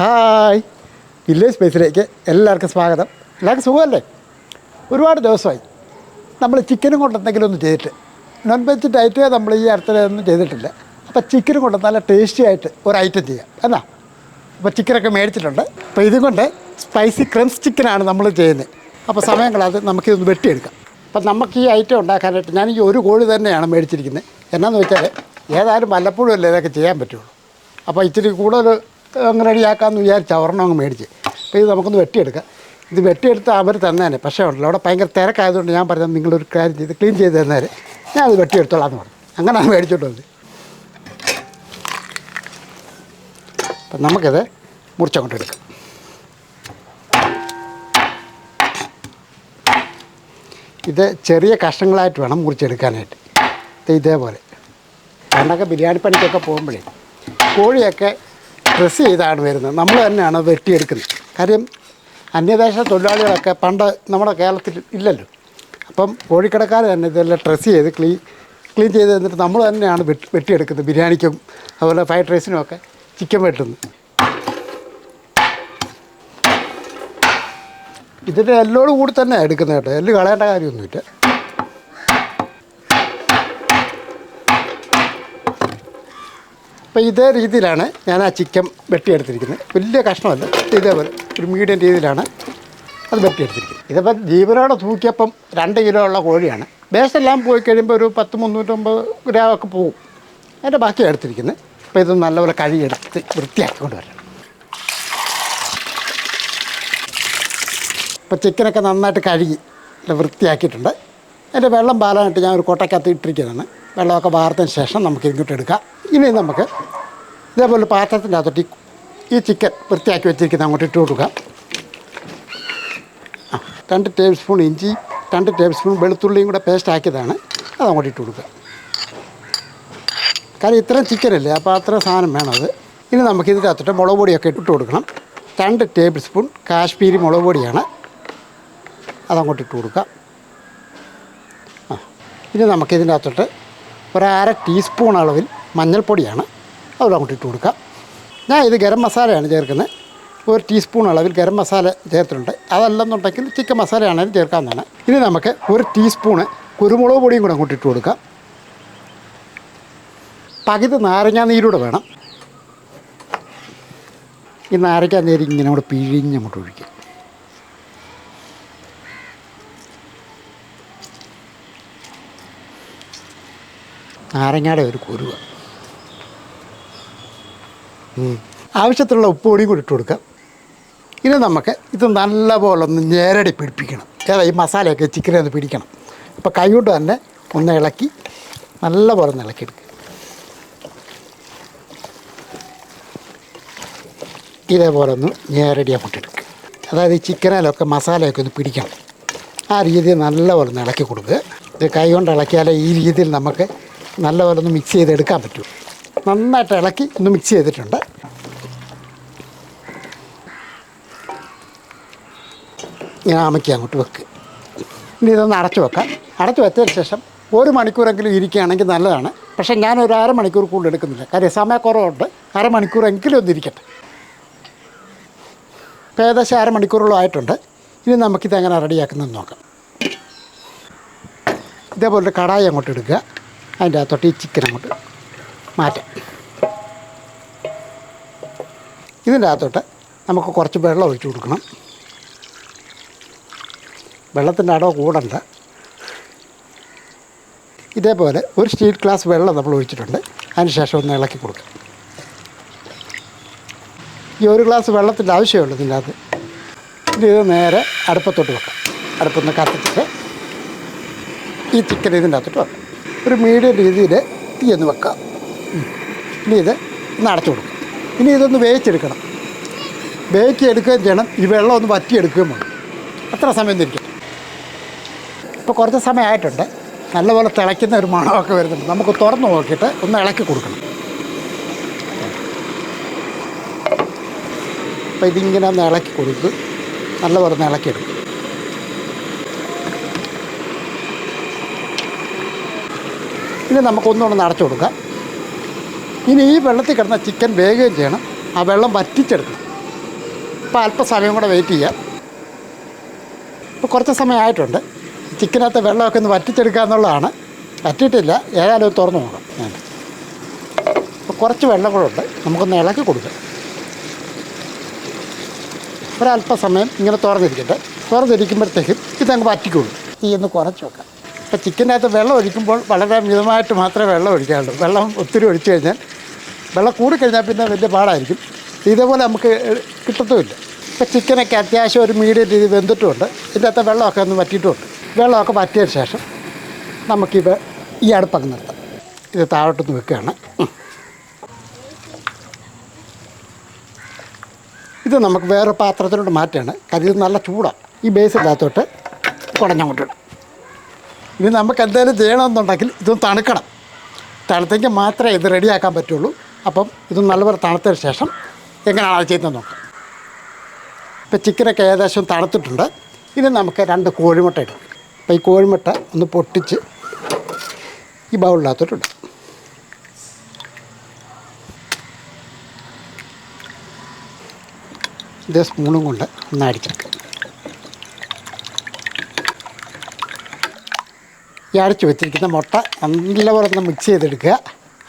Hi. Village സ്പേസിലേക്ക് എല്ലാവർക്കും സ്വാഗതം. എല്ലാവർക്കും സുഖമല്ലേ? ഒരുപാട് ദിവസമായി. നമ്മൾ ചിക്കനും കൊണ്ട് എന്തെങ്കിലും ഒന്നും ചെയ്തിട്ട്. നോൺ വെജ് ഡയറ്റ് നമ്മൾ ഈ അടുത്തൊന്നും ചെയ്തിട്ടില്ല. അപ്പോൾ ചിക്കനും കൊണ്ട് നല്ല ടേസ്റ്റി ആയിട്ട് ഒരു ഐറ്റം ചെയ്യാം. എന്നാ അപ്പോൾ ചിക്കനൊക്കെ മേടിച്ചിട്ടുണ്ട്. അപ്പോൾ ഇതും കൊണ്ട് സ്പൈസി ക്രംസ് ചിക്കനാണ് നമ്മൾ ചെയ്യുന്നത്. അപ്പോൾ സമയം കളാതെ നമുക്കിതൊന്ന് വെട്ടിയെടുക്കാം. അപ്പം നമുക്ക് ഈ ഐറ്റം ഉണ്ടാക്കാനായിട്ട് ഞാൻ ഈ ഒരു കോഴി തന്നെയാണ് മേടിച്ചിരിക്കുന്നത്. എന്നാന്ന് വെച്ചാൽ ഏതായാലും വല്ലപ്പോഴും അല്ലേ ഇതൊക്കെ ചെയ്യാൻ പറ്റുള്ളൂ. അപ്പോൾ ഇച്ചിരി കൂടുതൽ അങ്ങ് റെഡിയാക്കാമെന്ന് വിചാരിച്ച ഒരെണ്ണം അങ്ങ് മേടിച്ച്. അപ്പോൾ ഇത് നമുക്കൊന്ന് വെട്ടിയെടുക്കാം. ഇത് വെട്ടിയെടുത്ത് അവർ തന്നേനെ. പക്ഷേ ഉണ്ടല്ലോ അവിടെ ഭയങ്കര തിരക്കായതുകൊണ്ട് ഞാൻ പറഞ്ഞത് നിങ്ങളൊരു കാര്യം ചെയ്ത് ക്ലീൻ ചെയ്ത് തന്നേരെ. ഞാൻ അത് വെട്ടിയെടുത്തോളാം എന്ന് പറഞ്ഞു. അങ്ങനെ മേടിച്ചോണ്ട് വന്നത് അപ്പം നമുക്കിത് മുറിച്ചങ്ങോട്ട് എടുക്കാം. ഇത് ചെറിയ കഷ്ണങ്ങളായിട്ട് വേണം മുറിച്ചെടുക്കാനായിട്ട്. ഇത് ഇതേപോലെ. പണ്ടൊക്കെ ബിരിയാണി പണിക്കൊക്കെ പോകുമ്പോഴേ കോഴിയൊക്കെ ഡ്രസ്സ് ചെയ്താണ് വരുന്നത്. നമ്മൾ തന്നെയാണ് വെട്ടിയെടുക്കുന്നത്. കാര്യം അന്യദേശ തൊഴിലാളികളൊക്കെ പണ്ട് നമ്മുടെ കേരളത്തിൽ ഇല്ലല്ലോ. അപ്പം കോഴിക്കടക്കാർ തന്നെ ഇതെല്ലാം ഡ്രസ്സ് ചെയ്ത് ക്ലീൻ ക്ലീൻ ചെയ്ത് തന്നിട്ട് നമ്മൾ തന്നെയാണ് വെട്ടി വെട്ടിയെടുക്കുന്നത്. ബിരിയാണിക്കും അതുപോലെ ഫ്രൈഡ് റൈസിനും ഒക്കെ ചിക്കൻ വെട്ടുന്നു ഇതിന്റെ എല്ലോട് കൂടി തന്നെ എടുക്കുന്നത് കേട്ടോ. എല്ല് കളയേണ്ട കാര്യമൊന്നുമില്ല. അപ്പോൾ ഇതേ രീതിയിലാണ് ഞാൻ ആ ചിക്കൻ വെട്ടിയെടുത്തിരിക്കുന്നത്. വലിയ കഷ്ണമല്ല ഇതേപോലെ ഒരു മീഡിയം രീതിയിലാണ് അത് വെട്ടിയെടുത്തിരിക്കുന്നത്. ഇതിപ്പോൾ ജീവനോടെ തൂക്കിയപ്പം രണ്ട് കിലോ ഉള്ള കോഴിയാണ്. ബേസെല്ലാം പോയി കഴിയുമ്പോൾ ഒരു പത്ത് മുന്നൂറ്റമ്പത് ഗ്രാം ഒക്കെ പോകും അതിന്റെ ബാക്കി എടുത്തിരിക്കുന്നത്. അപ്പോൾ ഇത് നല്ലപോലെ കഴുകിയെടുത്ത് വൃത്തിയാക്കി കൊണ്ടുവരണം ഇപ്പോൾ ചിക്കനൊക്കെ നന്നായിട്ട് കഴുകി വൃത്തിയാക്കിയിട്ടുണ്ട്. അതിന്റെ വെള്ളം പാലാനായിട്ട് ഞാൻ ഒരു കൊട്ടക്കകത്ത് ഇട്ടിരിക്കുന്നതാണ്. വെള്ളമൊക്കെ വാർത്തതിന് ശേഷം നമുക്ക് ഇങ്ങോട്ട് എടുക്കാം. ഇനി നമുക്ക് ഇതേപോലെ പാത്രത്തിന്റെ അകത്തോട്ട് ഈ- ചിക്കൻ വൃത്തിയാക്കി വെച്ചിരിക്കുന്ന അങ്ങോട്ട് ഇട്ട് കൊടുക്കുക രണ്ട് ടേബിൾ സ്പൂൺ ഇഞ്ചി രണ്ട് ടേബിൾ സ്പൂൺ വെളുത്തുള്ളിയും കൂടെ പേസ്റ്റ് ആക്കിയതാണ്. അത് അങ്ങോട്ട് ഇട്ട് കൊടുക്കുക. കാര്യം ഇത്രയും ചിക്കനല്ലേ അപ്പോൾ അത്ര സാധനം വേണം അത്. ഇനി നമുക്ക് ഇതിന്റെ അകത്തോട്ട് മുളക് പൊടിയൊക്കെ ഇട്ട് കൊടുക്കണം. രണ്ട് ടേബിൾ സ്പൂൺ കാശ്മീരി മുളക് പൊടിയാണ്. അതങ്ങോട്ട് ഇട്ട് കൊടുക്കുക. ആ ഇനി നമുക്കിതിന്റെ അകത്തോട്ട് ഒരു അര ടീസ്പൂൺ അളവിൽ മഞ്ഞൾപ്പൊടിയാണ്. അതും അങ്ങോട്ട് ഇട്ട് കൊടുക്കാം. ഞാൻ ഇത് ഗരം മസാലയാണ് ചേർക്കുന്നത്. ഒരു ടീസ്പൂൺ അളവിൽ ഗരം മസാല ചേർത്തിട്ടുണ്ട്. അതല്ലെന്നുണ്ടെങ്കിൽ ചിക്കൻ മസാലയാണെങ്കിലും ചേർക്കാവുന്നതാണ്. ഇനി നമുക്ക് ഒരു ടീസ്പൂണ് കുരുമുളക് പൊടിയും കൂടെ അങ്ങോട്ട് ഇട്ട് കൊടുക്കാം. പകുതി നാരങ്ങാ നീരൂടെ വേണം. ഈ നാരങ്ങാ നീര് ഇങ്ങനെ കൂടെ പിഴിഞ്ഞ് അങ്ങോട്ട് ഒഴിക്കും. നാരങ്ങയുടെ ഒരു കുരുവ. ആവശ്യത്തിലുള്ള ഉപ്പ് പൊടിയും കൂടി ഇട്ട് കൊടുക്കാം. ഇനി നമുക്ക് ഇത് നല്ലപോലെ ഒന്ന് ഞേരടി പിടിപ്പിക്കണം. ഏതാ ഈ മസാലയൊക്കെ ചിക്കനെ ഒന്ന് പിടിക്കണം. അപ്പോൾ കൈ കൊണ്ട് തന്നെ ഒന്ന് ഇളക്കി നല്ലപോലെ ഒന്ന് ഇളക്കിയെടുക്കുക ഇതേപോലെ ഒന്ന് ഞേരടി അങ്ങോട്ട് എടുക്കുക അതായത് ഈ ചിക്കനിലൊക്കെ മസാലയൊക്കെ ഒന്ന് പിടിക്കണം. ആ രീതിയിൽ നല്ലപോലെ ഒന്ന് ഇളക്കി കൊടുക്കുക ഇത് കൈ കൊണ്ട് ഇളക്കിയാലേ ഈ രീതിയിൽ നമുക്ക് നല്ലപോലെ ഒന്ന് മിക്സ് ചെയ്തെടുക്കാൻ പറ്റും. നന്നായിട്ട് ഇളക്കി ഒന്ന് മിക്സ് ചെയ്തിട്ടുണ്ട്. ഇങ്ങനെ അമക്കി അങ്ങോട്ട് വെക്കുക ഇനി ഇതൊന്ന് അടച്ചു വെക്കാം. അടച്ചു വെച്ചതിന് ശേഷം ഒരു മണിക്കൂറെങ്കിലും ഇരിക്കുകയാണെങ്കിൽ നല്ലതാണ്. പക്ഷേ ഞാൻ ഒരു അരമണിക്കൂർ കൂടുതൽ എടുക്കുന്നില്ല. കാര്യം സമയക്കുറവുണ്ട്. അരമണിക്കൂറെങ്കിലും ഒന്ന് ഇരിക്കട്ടെ. ഇപ്പോൾ ഏകദേശം അരമണിക്കൂറോളം ആയിട്ടുണ്ട്. ഇനി നമുക്കിത് എങ്ങനെ റെഡിയാക്കുന്നതെന്ന് നോക്കാം. ഇതേപോലെ ഒരു കടായി അങ്ങോട്ട് എടുക്കുക അതിന്റെ അകത്തോട്ട് ഈ ചിക്കൻ അങ്ങോട്ട് മാറ്റാം. ഇതിന്റെ അകത്തോട്ട് നമുക്ക് കുറച്ച് വെള്ളം ഒഴിച്ചു കൊടുക്കണം. വെള്ളത്തിന്റെ അടവ് കൂടണ്ട. ഇതേപോലെ ഒരു സ്റ്റീൽ ഗ്ലാസ് വെള്ളം നമ്മൾ ഒഴിച്ചിട്ടുണ്ട്. അതിന് ശേഷം ഒന്ന് ഇളക്കി കൊടുക്കുക ഈ ഒരു ഗ്ലാസ് വെള്ളത്തിന്റെ ആവശ്യമുള്ളൂ ഇതിന്റെ അകത്ത് ഇനി ഇത് നേരെ അടുപ്പത്തോട്ട് വെക്കാം. അടുപ്പൊന്ന് കത്തിച്ചിട്ട് ഈ ചിക്കൻ ഇതിന്റെ അകത്തോട്ട് വെക്കാം. ഒരു മീഡിയം രീതിയിൽ തീ ഒന്ന് വെക്കാം. ഇനി ഇത് ഒന്ന് അടച്ചു കൊടുക്കാം. ഇനി ഇതൊന്ന് വേവിച്ചെടുക്കണം. വേവിച്ചെടുക്കുകയും ചെയ്യണം. ഈ വെള്ളം ഒന്ന് വറ്റിയെടുക്കുകയും വേണം. അത്ര സമയം തിരിക്കും ഇപ്പോൾ കുറച്ച് സമയമായിട്ടുണ്ട്. നല്ലപോലെ തിളയ്ക്കുന്ന ഒരു മണമൊക്കെ വരുന്നുണ്ട്. നമുക്ക് തുറന്ന് നോക്കിയിട്ട് ഒന്ന് ഇളക്കി കൊടുക്കണം. അപ്പോൾ ഇതിങ്ങനെ ഒന്ന് ഇളക്കി കൊടുത്ത് നല്ലപോലെ ഒന്ന് ഇളക്കിയെടുക്കും ഇനി നമുക്കൊന്നുകൂടെ അടച്ചു കൊടുക്കാം. ഇനി ഈ വെള്ളത്തിൽ കിടന്ന ചിക്കൻ വേഗം ചെയ്യണം. ആ വെള്ളം വറ്റിച്ചെടുക്കണം. അപ്പോൾ അല്പസമയം കൂടെ വെയിറ്റ് ചെയ്യാം. ഇപ്പോൾ കുറച്ച് സമയമായിട്ടുണ്ട്. ചിക്കനകത്ത് വെള്ളമൊക്കെ ഒന്ന് വറ്റിച്ചെടുക്കുക എന്നുള്ളതാണ്. വറ്റിയിട്ടില്ല ഏതായാലും തുറന്നു നോക്കാം. ഞാൻ. അപ്പോൾ കുറച്ച് വെള്ളം കൂടെ ഉണ്ട്. നമുക്കൊന്ന് ഇളക്കി കൊടുക്കാം. ഒരല്പസമയം ഇങ്ങനെ തുറന്നിരിക്കട്ടെ. തുറന്നിരിക്കുമ്പോഴത്തേക്കും ഇതങ്ങ് വറ്റിക്കുള്ളൂ തീ ഒന്ന് കുറച്ച് വെക്കാം. ഇപ്പോൾ ചിക്കനകത്ത് വെള്ളം ഒഴിക്കുമ്പോൾ വളരെ മിതമായിട്ട് മാത്രമേ വെള്ളം ഒഴിക്കാറുള്ളൂ. വെള്ളം ഒത്തിരി ഒഴിച്ചു കഴിഞ്ഞാൽ വെള്ളം കൂടിക്കഴിഞ്ഞാൽ പിന്നെ വലിയ പാടായിരിക്കും. ഇതേപോലെ നമുക്ക് കിട്ടത്തുമില്ല. ഇപ്പോൾ ചിക്കനൊക്കെ അത്യാവശ്യം ഒരു മീഡിയം രീതി വെന്തിട്ടുമുണ്ട്. ഇതിന്റെ അകത്ത് വെള്ളമൊക്കെ ഒന്ന് വറ്റിയിട്ടുമുണ്ട് വെള്ളമൊക്കെ വറ്റിയതിന് ശേഷം നമുക്കിത് ഈ അടുപ്പൊക്കെ നിർത്താം. ഇത് താഴോട്ടൊന്ന് വെക്കുകയാണ്. ഇത് നമുക്ക് വേറെ പാത്രത്തിലോട്ട് മാറ്റുകയാണ്. കാര്യം നല്ല ചൂടാണ്. ഈ ബേസ് ഇല്ലാത്തോട്ട് കുടഞ്ഞങ്ങോട്ട് ഇനി നമുക്ക് എന്തെങ്കിലും ചെയ്യണമെന്നുണ്ടെങ്കിൽ ഇതൊന്ന് തണുക്കണം. തണുത്തെങ്കിൽ മാത്രമേ ഇത് റെഡിയാക്കാൻ പറ്റുള്ളൂ. അപ്പം ഇത് നല്ലപോലെ തണുത്തതിന് ശേഷം എങ്ങനെയാണ് അത് ചെയ്യുന്നത് നോക്കാം. ഇപ്പം ചിക്കനൊക്കെ ഏകദേശം തണുത്തിട്ടുണ്ട്. ഇനി നമുക്ക് രണ്ട് കോഴിമുട്ട ഇടാം. അപ്പോൾ ഈ കോഴിമുട്ട ഒന്ന് പൊട്ടിച്ച് ഈ ബൗളിനകത്തോട്ട് ഇടാം ഇതേ സ്പൂണും കൊണ്ട് ഒന്ന് അടിച്ചെടുക്കുക ഈ അടച്ച് വെച്ചിരിക്കുന്ന മുട്ട നല്ലപോലെ ഒന്ന് മിക്സ് ചെയ്തെടുക്കുക.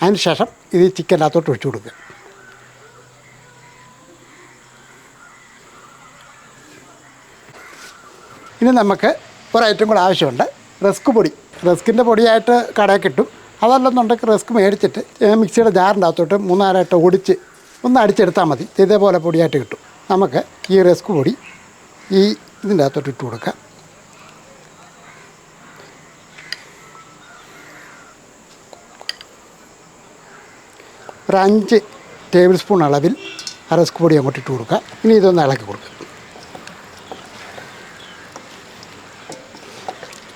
അതിന് ശേഷം ഇത് ചിക്കനകത്തോട്ട് ഒഴിച്ചു കൊടുക്കുക. ഇനി നമുക്ക് ഒരു ഐറ്റം കൂടെ ആവശ്യമുണ്ട്. റസ്ക് പൊടി. റസ്കിന്റെ പൊടിയായിട്ട് കടയിൽ കിട്ടും. അതല്ലെന്നുണ്ടെങ്കിൽ റസ്ക് മേടിച്ചിട്ട് മിക്സിയുടെ ജാറിന്റെ അകത്തോട്ട് മൂന്നാലായിട്ട് ഓടിച്ച് ഒന്ന് അടിച്ചെടുത്താൽ മതി. ഇതേപോലെ പൊടിയായിട്ട് കിട്ടും. നമുക്ക് ഈ റസ്ക് പൊടി ഈ ഇതിന്റെ അകത്തോട്ട് ഇട്ട് കൊടുക്കാം. ഒരു അഞ്ച് ടേബിൾ സ്പൂൺ അളവിൽ റസ്ക് പൊടി അങ്ങോട്ട് ഇട്ട് കൊടുക്കുക ഇനി ഇതൊന്ന് ഇളക്കി കൊടുക്കുക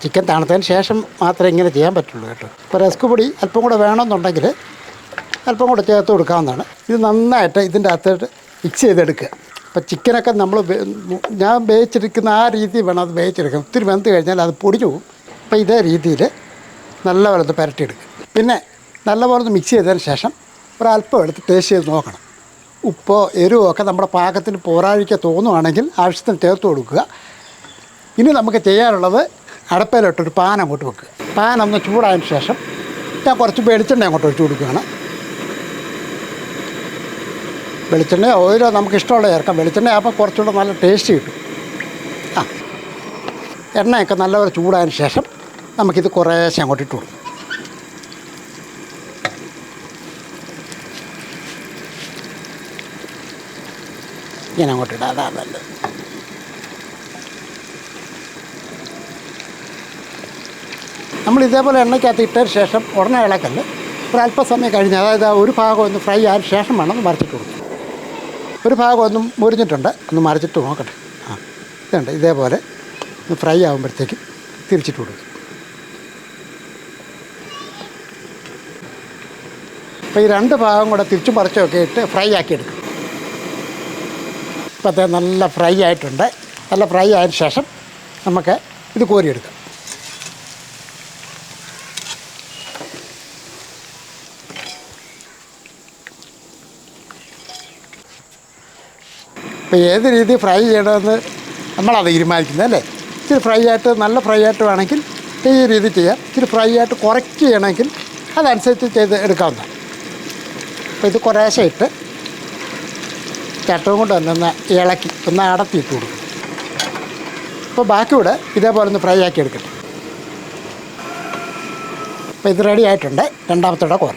ചിക്കൻ തണുത്തതിന് ശേഷം മാത്രമേ ഇങ്ങനെ ചെയ്യാൻ പറ്റുള്ളൂ കേട്ടോ. ഇപ്പോൾ റസ്ക് പൊടി അല്പം കൂടെ വേണമെന്നുണ്ടെങ്കിൽ അല്പം കൂടെ ചേർത്ത് കൊടുക്കാവുന്നതാണ്. ഇത് നന്നായിട്ട് ഇതിന്റെ അകത്തോട്ട് മിക്സ് ചെയ്തെടുക്കുക. അപ്പോൾ ചിക്കനൊക്കെ നമ്മൾ ഞാൻ വേവിച്ചെടുക്കുന്ന ആ രീതി വേണം അത് വേവിച്ചെടുക്കാം ഒത്തിരി വെന്ത് കഴിഞ്ഞാൽ അത് പൊടിഞ്ഞു പോകും. അപ്പോൾ ഇതേ രീതിയിൽ നല്ലപോലെ ഒന്ന് പുരട്ടിയെടുക്കുക. പിന്നെ നല്ലപോലെ ഒന്ന് മിക്സ് ചെയ്തതിന് ശേഷം ഒരല്പം എടുത്ത് ടേസ്റ്റ് ചെയ്ത് നോക്കണം. ഉപ്പോ എരിവോ ഒക്കെ നമ്മുടെ പാകത്തിന് പോരാഴിക്ക തോന്നുവാണെങ്കിൽ ആവശ്യത്തിന് ചേർത്ത് കൊടുക്കുക. ഇനി നമുക്ക് ചെയ്യാനുള്ളത് അടപ്പയിലോട്ടൊരു പാൻ അങ്ങോട്ട് വെക്കുക പാൻ ഒന്ന് ചൂടായതിന് ശേഷം ഞാൻ കുറച്ച് വെളിച്ചെണ്ണ അങ്ങോട്ട് ഒഴിച്ച് കൊടുക്കുകയാണ്. വെളിച്ചെണ്ണ ഓരോ നമുക്ക് ഇഷ്ടമുള്ള ചേർക്കാം. വെളിച്ചെണ്ണ ആകുമ്പോൾ കുറച്ചുകൂടെ നല്ല ടേസ്റ്റ് കിട്ടും. ആ. എണ്ണയൊക്കെ നല്ലപോലെ ചൂടായതിന് ശേഷം നമുക്കിത് കുറേശ്ശെ അങ്ങോട്ട് ഇട്ട് കൊടുക്കും. ഇങ്ങനെ അങ്ങോട്ട് ഇടാം. അതാ നല്ലത്. നമ്മൾ ഇതേപോലെ എണ്ണയ്ക്കകത്ത് ഇട്ടതിന് ശേഷം ഉടനെ ഇളക്കല്ല് ഒരു അല്പസമയം കഴിഞ്ഞ് അതായത് ഒരു ഭാഗം ഒന്ന് ഫ്രൈ ആയതിനു ശേഷം വേണം ഒന്ന് മറിച്ചിട്ട് കൊടുക്കും ഒരു ഭാഗം ഒന്നും മുരിഞ്ഞിട്ടുണ്ട് ഒന്ന് മറിച്ചിട്ട് നോക്കട്ടെ. ആ ഇതുണ്ട്. ഇതേപോലെ ഒന്ന് ഫ്രൈ ആകുമ്പോഴത്തേക്കും തിരിച്ചിട്ട് കൊടുക്കും. അപ്പോൾ ഈ രണ്ട് ഭാഗം കൂടെ തിരിച്ചും മറിച്ചൊക്കെ ഇട്ട് ഫ്രൈ ആക്കി എടുക്കും. ഇപ്പോഴത്തെ നല്ല ഫ്രൈ ആയിട്ടുണ്ട്. നല്ല ഫ്രൈ ആയതിനു ശേഷം നമുക്ക് ഇത് കോരിയെടുക്കാം. ഇപ്പോൾ ഏത് രീതി ഫ്രൈ ചെയ്യണമെന്ന് നമ്മളത് തീരുമാനിക്കുന്നത് അല്ലേ? ഇച്ചിരി ഫ്രൈ ആയിട്ട് നല്ല ഫ്രൈ ആയിട്ട് വേണമെങ്കിൽ ഈ രീതി ചെയ്യാം. ഇച്ചിരി ഫ്രൈ ആയിട്ട് കുറച്ച് ചെയ്യണമെങ്കിൽ അതനുസരിച്ച് ചെയ്ത് എടുക്കാവുന്ന അപ്പോൾ ഇത് കുറേശ്ശെ ഇട്ട് ചട്ടവും കൊണ്ട് ഒന്ന് ഇളക്കി ഒന്ന് അടത്തിയിട്ട് കൊടുക്കും. അപ്പോൾ ബാക്കി കൂടെ ഇതേപോലെ ഒന്ന് ഫ്രൈ ആക്കി എടുക്കട്ടെ. അപ്പോൾ ഇത് റെഡി ആയിട്ടുണ്ട്. രണ്ടാമത്തോടെ കോര.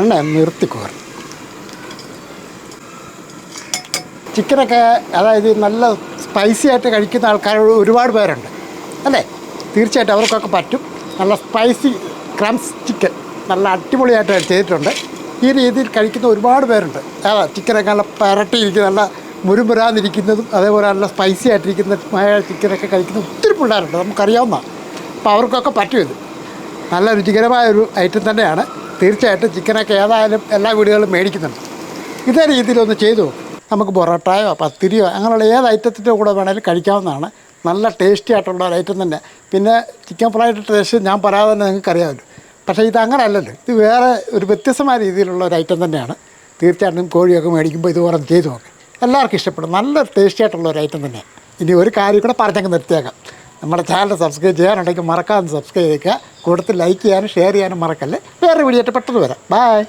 എണ്ണ നിർത്തി കോര. ചിക്കനൊക്കെ അതായത് നല്ല സ്പൈസി ആയിട്ട് കഴിക്കുന്ന ആൾക്കാർ ഒരുപാട് പേരുണ്ട്. അല്ലേ? തീർച്ചയായിട്ടും അവർക്കൊക്കെ പറ്റും. നല്ല സ്പൈസി ക്രംസ് ചിക്കൻ നല്ല അടിപൊളിയായിട്ട് ചെയ്തിട്ടുണ്ട്. ഈ രീതിയിൽ കഴിക്കുന്ന ഒരുപാട് പേരുണ്ട്. അതാ ചിക്കനൊക്കെ നല്ല പരട്ടിയിരിക്കുന്ന നല്ല മുരുമുരാന്നിരിക്കുന്നതും അതേപോലെ നല്ല സ്പൈസി ആയിട്ടിരിക്കുന്ന ചിക്കനൊക്കെ കഴിക്കുന്ന ഒത്തിരി പിള്ളേരുണ്ട്. നമുക്കറിയാവുന്ന അപ്പോൾ അവർക്കൊക്കെ പറ്റും ഇത്. നല്ല രുചികരമായ ഒരു ഐറ്റം തന്നെയാണ്. തീർച്ചയായിട്ടും ചിക്കനൊക്കെ ഏതായാലും എല്ലാ വീടുകളിലും മേടിക്കുന്നുണ്ട്. ഇതേ രീതിയിലൊന്ന് ചെയ്തു നോക്ക്. നമുക്ക് പൊറോട്ടയോ പത്തിരിയോ അങ്ങനെയുള്ള ഏത് ഐറ്റത്തിന്റെ കൂടെ വേണമെങ്കിലും കഴിക്കാവുന്നതാണ്. നല്ല ടേസ്റ്റി ആയിട്ടുള്ള ഒരു ഐറ്റം തന്നെ. പിന്നെ ചിക്കൻ ഫ്രൈഡ് ടേസ്റ്റ് ഞാൻ പറയാതെ തന്നെ നിങ്ങൾക്ക് അറിയാമല്ലോ. പക്ഷേ ഇത് അങ്ങനെ അല്ലല്ലോ ഇത് വേറെ ഒരു വ്യത്യസ്തമായ രീതിയിലുള്ള ഒരു ഐറ്റം തന്നെയാണ്. തീർച്ചയായിട്ടും കോഴിയൊക്കെ മേടിക്കുമ്പോൾ ഇതുപോലെ ചെയ്തു ചെയ്ത് എല്ലാവർക്കും ഇഷ്ടപ്പെടും. നല്ല ടേസ്റ്റി ആയിട്ടുള്ള ഒരു ഐറ്റം തന്നെയാണ്. ഇനി ഒരു കാര്യം കൂടെ പറഞ്ഞങ്ങ് നിർത്തിയേക്കാം. നമ്മുടെ ചാനൽ സബ്സ്ക്രൈബ് ചെയ്യാനുണ്ടെങ്കിൽ മറക്കാതെ സബ്സ്ക്രൈബ് ചെയ്യുക. കൂടുതൽ ലൈക്ക് ചെയ്യാനും ഷെയർ ചെയ്യാനും മറക്കല്ലേ. വേറെ വീഡിയോ പെട്ടെന്ന് വരാം. ബൈ